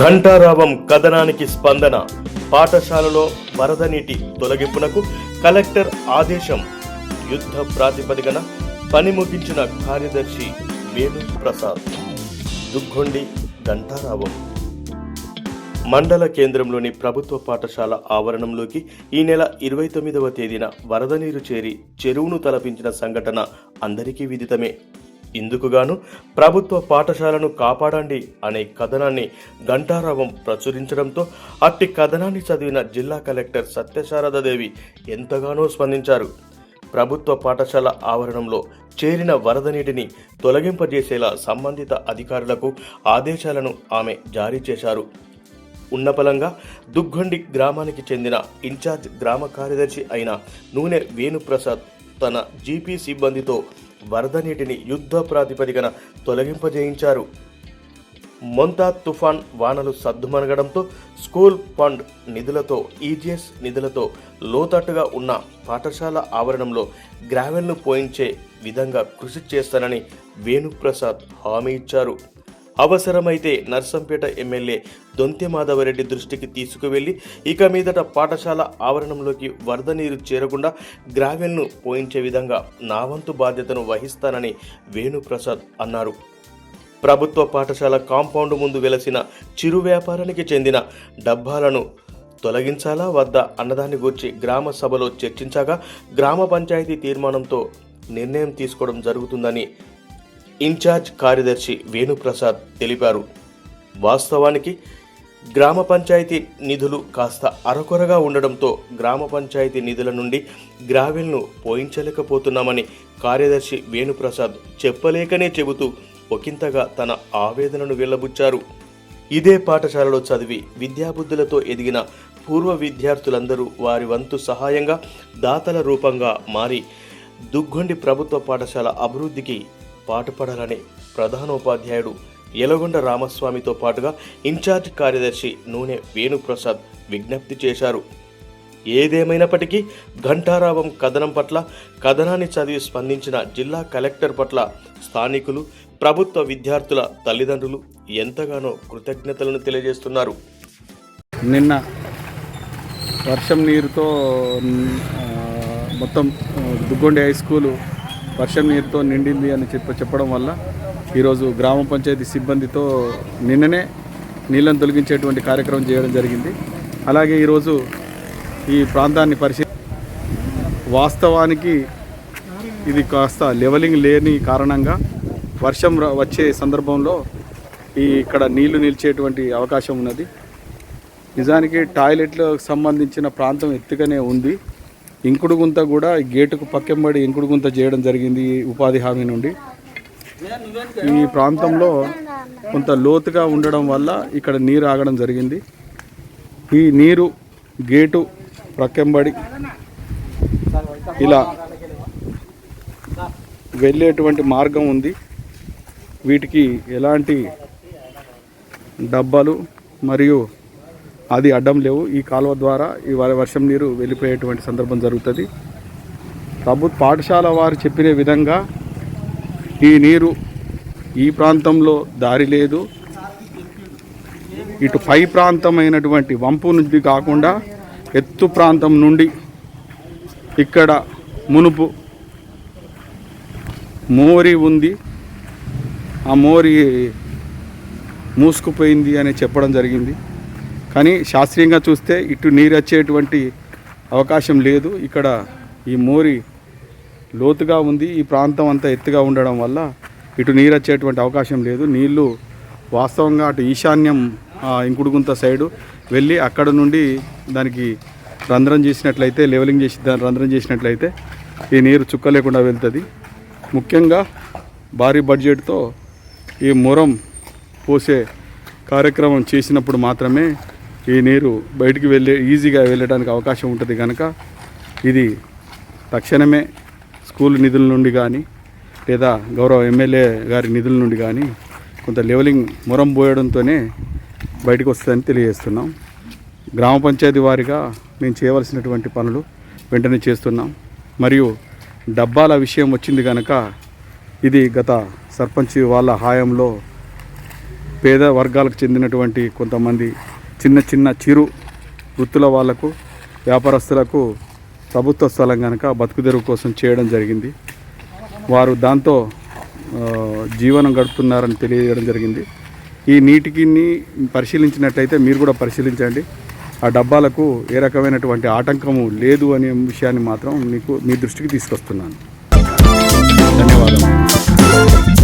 ఘంటారావం కథనానికి స్పందన. పాఠశాలలో వరద నీటి తొలగింపునకు కలెక్టర్ ఆదేశం. యుద్ధ ప్రాతిపదికన పని ముగించిన కార్యదర్శి వేణు ప్రసాద్. దుగ్గొండి ఘంటారావం. మండల కేంద్రంలోని ప్రభుత్వ పాఠశాల ఆవరణంలోకి ఈ నెల ఇరవై తొమ్మిదవ తేదీన వరద నీరు చేరి చెరువును తలపించిన సంఘటన అందరికీ విదితమే. ఇందుకుగాను ప్రభుత్వ పాఠశాలను కాపాడండి అనే కథనాన్ని ఘంటారావం ప్రచురించడంతో అట్టి కథనాన్ని చదివిన జిల్లా కలెక్టర్ సత్యశారదాదేవి ఎంతగానో స్పందించారు. ప్రభుత్వ పాఠశాల ఆవరణంలో చేరిన వరద నీటిని తొలగింపజేసేలా సంబంధిత అధికారులకు ఆదేశాలను ఆమె జారీ చేశారు. ఉన్నపలంగా దుగ్గొండి గ్రామానికి చెందిన ఇన్ఛార్జ్ గ్రామ కార్యదర్శి అయిన నూనె వేణుప్రసాద్ తన జీపీ సిబ్బందితో వరద నీటిని యుద్ధ ప్రాతిపదికన తొలగింపజేయించారు. మొంతా తుఫాన్ వానలు సద్దుమనగడంతో స్కూల్ ఫండ్ నిధులతో ఈజీఎస్ నిధులతో లోతట్టుగా ఉన్న పాఠశాల ఆవరణంలో గ్రావెల్ను పోయించే విధంగా కృషి చేస్తానని వేణుప్రసాద్ హామీ ఇచ్చారు. అవసరమైతే నర్సంపేట ఎమ్మెల్యే దొంతె మాధవరెడ్డి దృష్టికి తీసుకువెళ్ళి ఇక మీదట పాఠశాల ఆవరణంలోకి వరద నీరు చేరకుండా గ్రావెల్ను పోయించే విధంగా నా వంతు బాధ్యతను వహిస్తానని వేణుప్రసాద్ అన్నారు. ప్రభుత్వ పాఠశాల కాంపౌండ్ ముందు వెలసిన చిరు వ్యాపారానికి చెందిన డబ్బాలను తొలగించాలా వద్దా అన్నదాన్ని గూర్చి గ్రామ సభలో చర్చించగా గ్రామ పంచాయతీ తీర్మానంతో నిర్ణయం తీసుకోవడం జరుగుతుందని ఇన్ఛార్జ్ కార్యదర్శి వేణుప్రసాద్ తెలిపారు. వాస్తవానికి గ్రామ పంచాయతీ నిధులు కాస్త అరకొరగా ఉండడంతో గ్రామ పంచాయతీ నిధుల నుండి గ్రావెల్ను పోయించలేకపోతున్నామని కార్యదర్శి వేణుప్రసాద్ చెప్పలేకనే చెబుతూ ఒకంతగా తన ఆవేదనను వెళ్ళబుచ్చారు. ఇదే పాఠశాలలో చదివి విద్యాబుద్ధులతో ఎదిగిన పూర్వ విద్యార్థులందరూ వారి వంతు సహాయంగా దాతల రూపంగా మారి దుగ్గొండి ప్రభుత్వ పాఠశాల అభివృద్ధికి పాటుపడాలని ప్రధానోపాధ్యాయుడు యలగొండ రామస్వామితో పాటుగా ఇన్ఛార్జ్ కార్యదర్శి నూనె వేణుప్రసాద్ విజ్ఞప్తి చేశారు. ఏదేమైనప్పటికీ ఘంటారావం కథనం పట్ల కథనాన్ని చదివి స్పందించిన జిల్లా కలెక్టర్ పట్ల స్థానికులు ప్రభుత్వ విద్యార్థుల తల్లిదండ్రులు ఎంతగానో కృతజ్ఞతలను తెలియజేస్తున్నారు. నిన్న వర్షం నీరుతో మొత్తం దుగ్గొండి హై స్కూలు వర్షం నీరుతో నిండింది అని చెప్ప చెప్పడం వల్ల ఈరోజు గ్రామ పంచాయతీ సిబ్బందితో నిన్ననే నీళ్ళను తొలగించేటువంటి కార్యక్రమం చేయడం జరిగింది. అలాగే ఈరోజు ఈ ప్రాంతాన్ని పరిశీ వాస్తవానికి ఇది కాస్త లెవలింగ్ లేని కారణంగా వర్షం వచ్చే సందర్భంలో ఈ ఇక్కడ నీళ్ళు నిలిచేటువంటి అవకాశం ఉన్నది. నిజానికి టాయిలెట్లకు సంబంధించిన ప్రాంతం ఎత్తుగానే ఉంది. ఇంకుడు గుంత కూడా గేటుకు పక్కెంబడి ఇంకుడు గుంత చేయడం జరిగింది ఈ ఉపాధి హామీ నుండి. ఈ ప్రాంతంలో కొంత లోతుగా ఉండడం వల్ల ఇక్కడ నీరు ఆగడం జరిగింది. ఈ నీరు గేటు ప్రక్కెంబడి ఇలా వెళ్ళేటువంటి మార్గం ఉంది. వీటికి ఎలాంటి డబ్బాలు మరియు అది అడ్డం లేవు. ఈ కాలువ ద్వారా ఈ వర్షం నీరు వెళ్ళిపోయేటువంటి సందర్భం జరుగుతుంది. ప్రభుత్వ పాఠశాల వారు చెప్పిన విధంగా ఈ నీరు ఈ ప్రాంతంలో దారి లేదు. ఇటు పై ప్రాంతమైనటువంటి వంపు నుండి కాకుండా ఎత్తు ప్రాంతం నుండి ఇక్కడ మునుపు మోరి ఉంది. ఆ మోరి మూసుకుపోయింది అని చెప్పడం జరిగింది. కానీ శాస్త్రీయంగా చూస్తే ఇటు నీరు వచ్చేటువంటి అవకాశం లేదు. ఇక్కడ ఈ మోరి లోతుగా ఉంది. ఈ ప్రాంతం అంతా ఎత్తుగా ఉండడం వల్ల ఇటు నీరు వచ్చేటువంటి అవకాశం లేదు. నీళ్ళు వాస్తవంగా అటు ఈశాన్యం ఇంకుడుగుంత సైడు వెళ్ళి అక్కడ నుండి దానికి రంధ్రం చేసినట్లయితే లెవెలింగ్ చేసి దాన్ని రంధ్రం చేసినట్లయితే ఈ నీరు చుక్క లేకుండా వెళ్తుంది. ముఖ్యంగా భారీ బడ్జెట్తో ఈ మురం పోసే కార్యక్రమం చేసినప్పుడు మాత్రమే ఈ నీరు బయటికి వెళ్ళే ఈజీగా వెళ్ళడానికి అవకాశం ఉంటుంది కనుక ఇది తక్షణమే స్కూల్ నిధుల నుండి కానీ లేదా గౌరవ ఎమ్మెల్యే గారి నిధుల నుండి కానీ కొంత లెవెలింగ్ మురం పోయడంతోనే బయటకు వస్తుందని తెలియజేస్తున్నాం. గ్రామ పంచాయతీ వారిగా మేము చేయవలసినటువంటి పనులు వెంటనే చేస్తున్నాం. మరియు డబ్బాల విషయం వచ్చింది కనుక ఇది గత సర్పంచ్ వాళ్ళ హాయంలో పేద వర్గాలకు చెందినటువంటి కొంతమంది చిన్న చిన్న చిరు వృత్తుల వాళ్ళకు వ్యాపారస్తులకు ప్రభుత్వ స్థలం కనుక బతుకుదెరువు కోసం చేయడం జరిగింది. వారు దాంతో జీవనం గడుపుతున్నారని తెలియజేయడం జరిగింది. ఈ నీటికి పరిశీలించినట్టయితే మీరు కూడా పరిశీలించండి. ఆ డబ్బాలకు ఏ రకమైనటువంటి ఆటంకము లేదు అనే విషయాన్ని మాత్రం మీకు మీ దృష్టికి తీసుకొస్తున్నాను. ధన్యవాదాలు